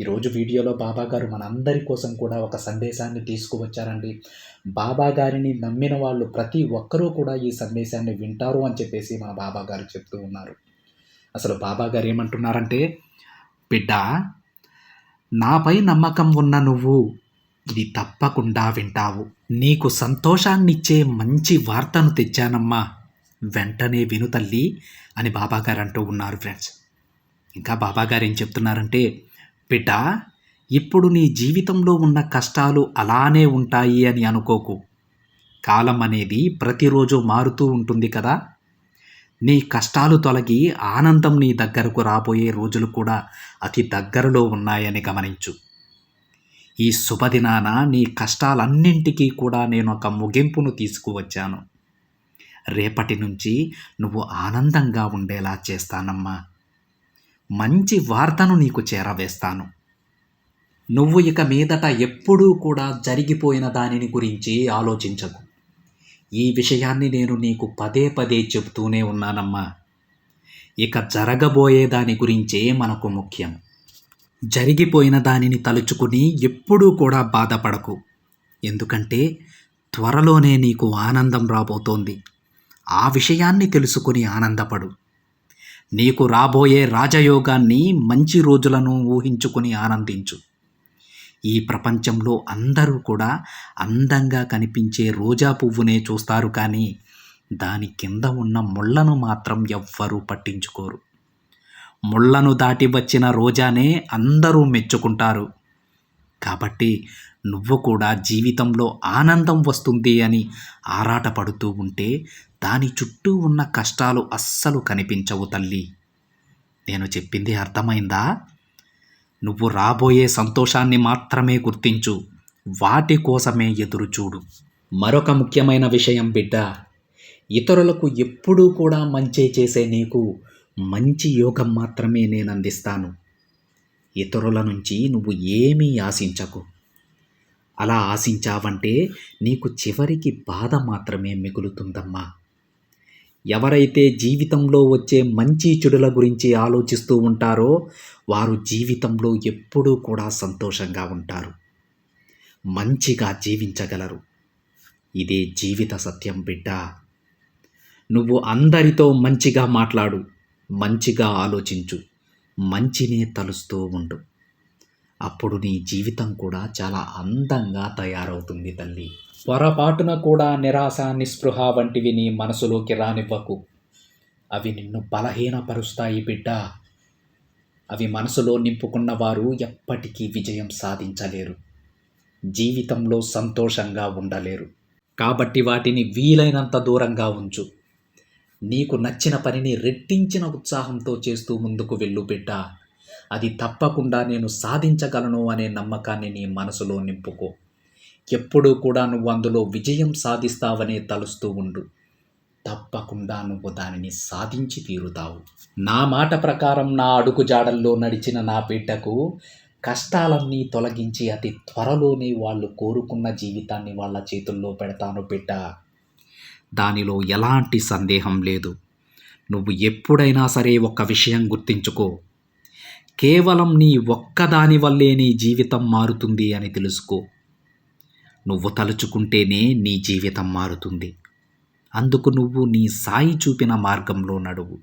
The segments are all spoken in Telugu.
ఈరోజు వీడియోలో బాబా గారు మనందరి కోసం కూడా ఒక సందేశాన్ని తీసుకువచ్చారండి. బాబా గారిని నమ్మిన వాళ్ళు ప్రతి ఒక్కరూ కూడా ఈ సందేశాన్ని వింటారు అని చెప్పేసి మన బాబా గారు చెప్తూ ఉన్నారు. అసలు బాబా గారు ఏమంటున్నారంటే బిడ్డ నాపై నమ్మకం ఉన్న నువ్వు ఇది తప్పకుండా వింటావు. నీకు సంతోషాన్నిచ్చే మంచి వార్తను తెచ్చానమ్మా. వెంటనే విను తల్లి అని బాబాగారు అంటూ ఉన్నారు ఫ్రెండ్స్. ఇంకా బాబాగారు ఏం చెప్తున్నారంటే బిడ్డ ఇప్పుడు నీ జీవితంలో ఉన్న కష్టాలు అలానే ఉంటాయి అని అనుకోకు. కాలం అనేది ప్రతిరోజు మారుతూ ఉంటుంది కదా. నీ కష్టాలు తొలగి ఆనందం నీ దగ్గరకు రాబోయే రోజులు కూడా అతి దగ్గరలో ఉన్నాయని గమనించు. ఈ శుభదినాన నీ కష్టాలన్నింటికీ కూడా నేను ఒక ముగింపును తీసుకువచ్చాను. రేపటి నుంచి నువ్వు ఆనందంగా ఉండేలా చేస్తానమ్మా. మంచి వార్తను నీకు చేరవేస్తాను. నువ్వు ఇక మీదట ఎప్పుడూ కూడా జరిగిపోయిన దానిని గురించి ఆలోచించకు. ఈ విషయాన్ని నేను నీకు పదే పదే చెబుతూనే ఉన్నానమ్మా. ఇక జరగబోయే దాని గురించే మనకు ముఖ్యం. జరిగిపోయిన దానిని తలుచుకుని ఎప్పుడూ కూడా బాధపడకు. ఎందుకంటే త్వరలోనే నీకు ఆనందం రాబోతోంది. ఆ విషయాన్ని తెలుసుకుని ఆనందపడు. నీకు రాబోయే రాజయోగాన్ని మంచి రోజులను ఊహించుకుని ఆనందించు. ఈ ప్రపంచంలో అందరూ కూడా అందంగా కనిపించే రోజా పువ్వునే చూస్తారు కానీ దాని కింద ఉన్న ముళ్ళను మాత్రం ఎవ్వరూ పట్టించుకోరు. ముళ్ళను దాటి వచ్చిన రోజానే అందరూ మెచ్చుకుంటారు. కాబట్టి నువ్వు కూడా జీవితంలో ఆనందం వస్తుంది అని ఆరాటపడుతూ ఉంటే దాని చుట్టూ ఉన్న కష్టాలు అస్సలు కనిపించవు తల్లి. నేను చెప్పింది అర్థమైందా? నువ్వు రాబోయే సంతోషాన్ని మాత్రమే గుర్తించు. వాటి కోసమే ఎదురు చూడు. మరొక ముఖ్యమైన విషయం బిడ్డ. ఇతరులకు ఎప్పుడూ కూడా మంచి చేసే నీకు మంచి యోగం మాత్రమే నేను అందిస్తాను. ఇతరుల నుంచి నువ్వు ఏమీ ఆశించకు. అలా ఆశించావంటే నీకు చివరికి బాధ మాత్రమే మిగులుతుందమ్మా. ఎవరైతే జీవితంలో వచ్చే మంచి చెడుల గురించి ఆలోచిస్తూ ఉంటారో వారు జీవితంలో ఎప్పుడూ కూడా సంతోషంగా ఉంటారు. మంచిగా జీవించగలరు. ఇదే జీవిత సత్యం బిడ్డ. నువ్వు అందరితో మంచిగా మాట్లాడు మంచిగా ఆలోచించు మంచినే తలుస్తూ ఉండు. అప్పుడు నీ జీవితం కూడా చాలా అందంగా తయారవుతుంది తల్లి. పొరపాటున కూడా నిరాశ నిస్పృహ వంటివి నీ మనసులోకి రానివ్వకు. అవి నిన్ను బలహీనపరుస్తాయి బిడ్డ. అవి మనసులో నింపుకున్న వారు ఎప్పటికీ విజయం సాధించలేరు. జీవితంలో సంతోషంగా ఉండలేరు. కాబట్టి వాటిని వీలైనంత దూరంగా ఉంచు. నీకు నచ్చిన పనిని రెట్టించిన ఉత్సాహంతో చేస్తూ ముందుకు వెళ్ళు బిడ్డ. అది తప్పకుండా నేను సాధించగలను అనే నమ్మకాన్ని నీ మనసులో నింపుకో. ఎప్పుడూ కూడా నువ్వు అందులో విజయం సాధిస్తావనే తలుస్తూ ఉండు. తప్పకుండా నువ్వు దానిని సాధించి తీరుతావు. నా మాట ప్రకారం నా అడుగు జాడల్లో నడిచిన నా బిడ్డకు కష్టాలన్నీ తొలగించి అతి త్వరలోనే వాళ్ళు కోరుకున్న జీవితాన్ని వాళ్ళ చేతుల్లో పెడతాను బిడ్డ. దానిలో ఎలాంటి సందేహం లేదు. నువ్వు ఎప్పుడైనా సరే ఒక విషయం గుర్తించుకో. కేవలం నీ ఒక్కదాని వల్లే నీ జీవితం మారుతుంది అని తెలుసుకో. నువ్వు తలుచుకుంటేనే నీ జీవితం మారుతుంది. అందుకు నువ్వు నీ సాయి చూపిన మార్గంలో నడువు.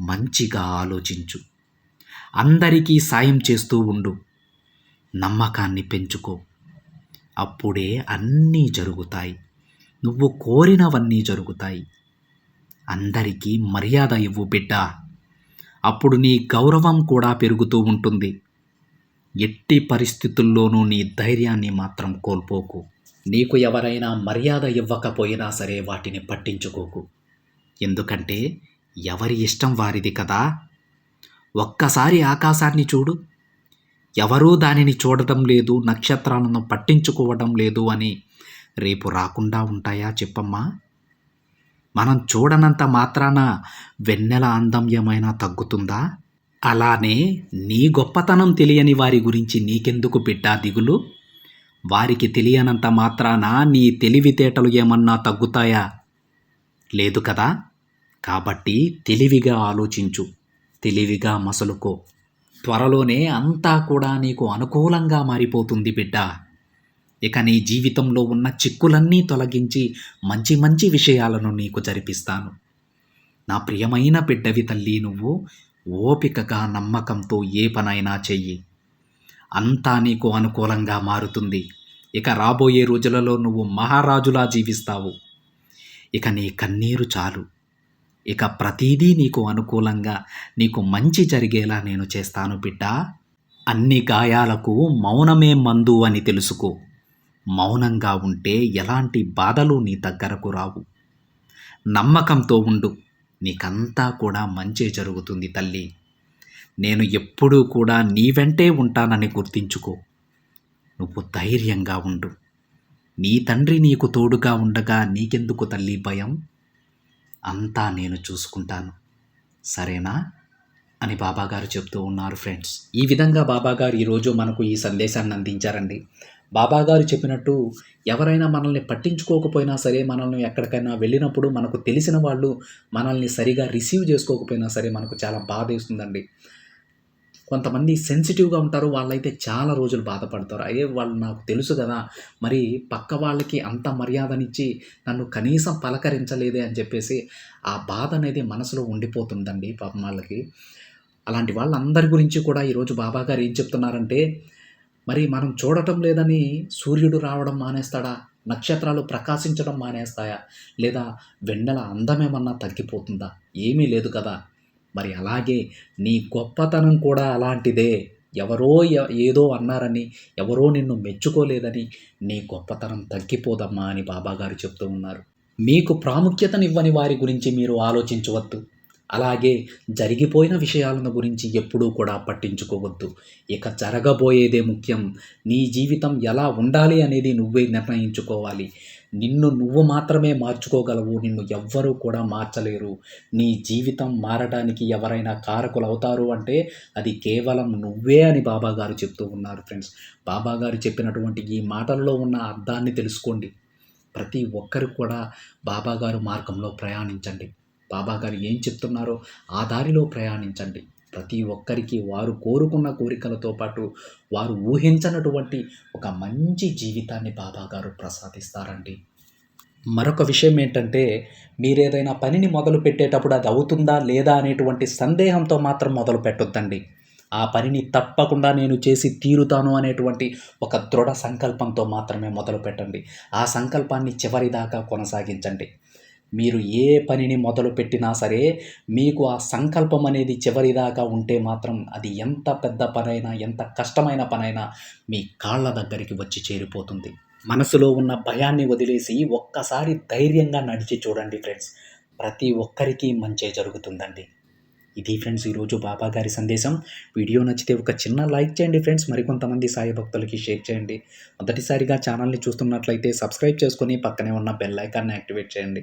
మంచిగా ఆలోచించు. అందరికీ సాయం చేస్తూ ఉండు. నమ్మకాన్ని పెంచుకో. అప్పుడే అన్నీ జరుగుతాయి. నువ్వు కోరినవన్నీ జరుగుతాయి. అందరికీ మర్యాద ఇవ్వు బిడ్డ. అప్పుడు నీ గౌరవం కూడా పెరుగుతూ ఉంటుంది. ఎట్టి పరిస్థితుల్లోనూ నీ ధైర్యాన్ని మాత్రం కోల్పోకు. నీకు ఎవరైనా మర్యాద ఇవ్వకపోయినా సరే వాటిని పట్టించుకోకు. ఎందుకంటే ఎవరి ఇష్టం వారిది కదా. ఒక్కసారి ఆకాశాన్ని చూడు. ఎవరూ దానిని చూడటం లేదు నక్షత్రాలను పట్టించుకోవడం లేదు అని రేపు రాకుండా ఉంటాయా చెప్పమ్మా? మనం చూడనంత మాత్రాన వెన్నెల అందం ఏమైనా తగ్గుతుందా? అలానే నీ గొప్పతనం తెలియని వారి గురించి నీకెందుకు బిడ్డా దిగులు? వారికి తెలియనంత మాత్రాన నీ తెలివితేటలు ఏమన్నా తగ్గుతాయా? లేదు కదా? కాబట్టి తెలివిగా ఆలోచించు తెలివిగా మసలుకో. త్వరలోనే అంతా కూడా నీకు అనుకూలంగా మారిపోతుంది బిడ్డ. ఇక నీ జీవితంలో ఉన్న చిక్కులన్నీ తొలగించి మంచి మంచి విషయాలను నీకు జరిపిస్తాను. నా ప్రియమైన బిడ్డవి తల్లి నువ్వు ఓపికగా నమ్మకంతో ఏ పనైనా చెయ్యి. అంతా నీకు అనుకూలంగా మారుతుంది. ఇక రాబోయే రోజులలో నువ్వు మహారాజులా జీవిస్తావు. ఇక నీ కన్నీరు చాలు. ఇక ప్రతిదీ నీకు అనుకూలంగా నీకు మంచి జరిగేలా నేను చేస్తాను బిడ్డ. అన్ని గాయాలకు మౌనమే మందు అని తెలుసుకో. మౌనంగా ఉంటే ఎలాంటి బాధలు నీ దగ్గరకు రావు. నమ్మకంతో ఉండు నీకంతా కూడా మంచే జరుగుతుంది తల్లి. నేను ఎప్పుడూ కూడా నీ వెంటే ఉంటానని గుర్తించుకో. నువ్వు ధైర్యంగా ఉండు. నీ తండ్రి నీకు తోడుగా ఉండగా నీకెందుకు తల్లి భయం? అంతా నేను చూసుకుంటాను. సరేనా? అని బాబాగారు చెప్తూ ఉన్నారు ఫ్రెండ్స్. ఈ విధంగా బాబాగారు ఈరోజు మనకు ఈ సందేశాన్ని అందించారండి. బాబాగారు చెప్పినట్టు ఎవరైనా మనల్ని పట్టించుకోకపోయినా సరే మనల్ని ఎక్కడికైనా వెళ్ళినప్పుడు మనకు తెలిసిన వాళ్ళు మనల్ని సరిగా రిసీవ్ చేసుకోకపోయినా సరే మనకు చాలా బాధ వేస్తుందండి. కొంతమంది సెన్సిటివ్గా ఉంటారు వాళ్ళైతే చాలా రోజులు బాధపడతారు. అయ్యే వాళ్ళు నాకు తెలుసు కదా మరి పక్క వాళ్ళకి అంత మర్యాదనిచ్చి నన్ను కనీసం పలకరించలేదే అని చెప్పేసి ఆ బాధ అనేది మనసులో ఉండిపోతుందండి పాపం వాళ్ళకి. అలాంటి వాళ్ళందరి గురించి కూడా ఈరోజు బాబాగారు ఏం చెప్తున్నారంటే మరి మనం చూడటం లేదని సూర్యుడు రావడం మానేస్తాడా? నక్షత్రాలు ప్రకాశించడం మానేస్తాయా? లేదా వెన్నెల అందమేమన్నా తగ్గిపోతుందా? ఏమీ లేదు కదా. మరి అలాగే నీ గొప్పతనం కూడా అలాంటిదే. ఎవరో ఎ- ఏదో అన్నారని ఎవరో నిన్ను మెచ్చుకోలేదని నీ గొప్పతనం తగ్గిపోదమ్మా అని బాబాగారు చెప్తూ ఉన్నారు. మీకు ప్రాముఖ్యతనివ్వని వారి గురించి మీరు ఆలోచించవద్దు. అలాగే జరిగిపోయిన విషయాలను గురించి ఎప్పుడూ కూడా పట్టించుకోవద్దు. ఇక జరగబోయేదే ముఖ్యం. నీ జీవితం ఎలా ఉండాలి అనేది నువ్వే నిర్ణయించుకోవాలి. నిన్ను నువ్వు మాత్రమే మార్చుకోగలవు. నిన్ను ఎవ్వరూ కూడా మార్చలేరు. నీ జీవితం మారడానికి ఎవరైనా కారకులు అవుతారు అంటే అది కేవలం నువ్వే అని బాబాగారు చెప్తూ ఉన్నారు ఫ్రెండ్స్. బాబాగారు చెప్పినటువంటి ఈ మాటల్లో ఉన్న అర్థాన్ని తెలుసుకోండి. ప్రతి ఒక్కరు కూడా బాబాగారు మార్గంలో ప్రయాణించండి. బాబా గారు ఏం చెప్తున్నారో ఆ దారిలో ప్రయాణించండి. ప్రతి ఒక్కరికి వారు కోరుకున్న కోరికలతో పాటు వారు ఊహించనటువంటి ఒక మంచి జీవితాన్ని బాబా గారు ప్రసాదిస్తారండి. మరొక విషయం ఏంటంటే మీరేదైనా పనిని మొదలు పెట్టేటప్పుడు అది అవుతుందా లేదా అనేటువంటి సందేహంతో మాత్రం మొదలు పెట్టొద్దండి. ఆ పనిని తప్పకుండా నేను చేసి తీరుతాను అనేటువంటి ఒక దృఢ సంకల్పంతో మాత్రమే మొదలు పెట్టండి. ఆ సంకల్పాన్ని చివరిదాకా కొనసాగించండి. మీరు ఏ పనిని మొదలు పెట్టినా సరే మీకు ఆ సంకల్పం అనేది చివరిదాకా ఉంటే మాత్రం అది ఎంత పెద్ద పనైనా ఎంత కష్టమైన పనైనా మీ కాళ్ళ దగ్గరికి వచ్చి చేరిపోతుంది. మనసులో ఉన్న భయాన్ని వదిలేసి ఒక్కసారి ధైర్యంగా నడిచి చూడండి ఫ్రెండ్స్. ప్రతి ఒక్కరికి మంచి జరుగుతుందండి. ఇది ఫ్రెండ్స్ ఈరోజు బాబా గారి సందేశం. వీడియో నచ్చితే ఒక చిన్న లైక్ చేయండి ఫ్రెండ్స్. మరికొంతమంది సాయి భక్తులకి షేర్ చేయండి. మొదటిసారిగా ఛానల్ని చూస్తున్నట్లయితే సబ్స్క్రైబ్ చేసుకొని పక్కనే ఉన్న బెల్ ఐకాన్ని యాక్టివేట్ చేయండి.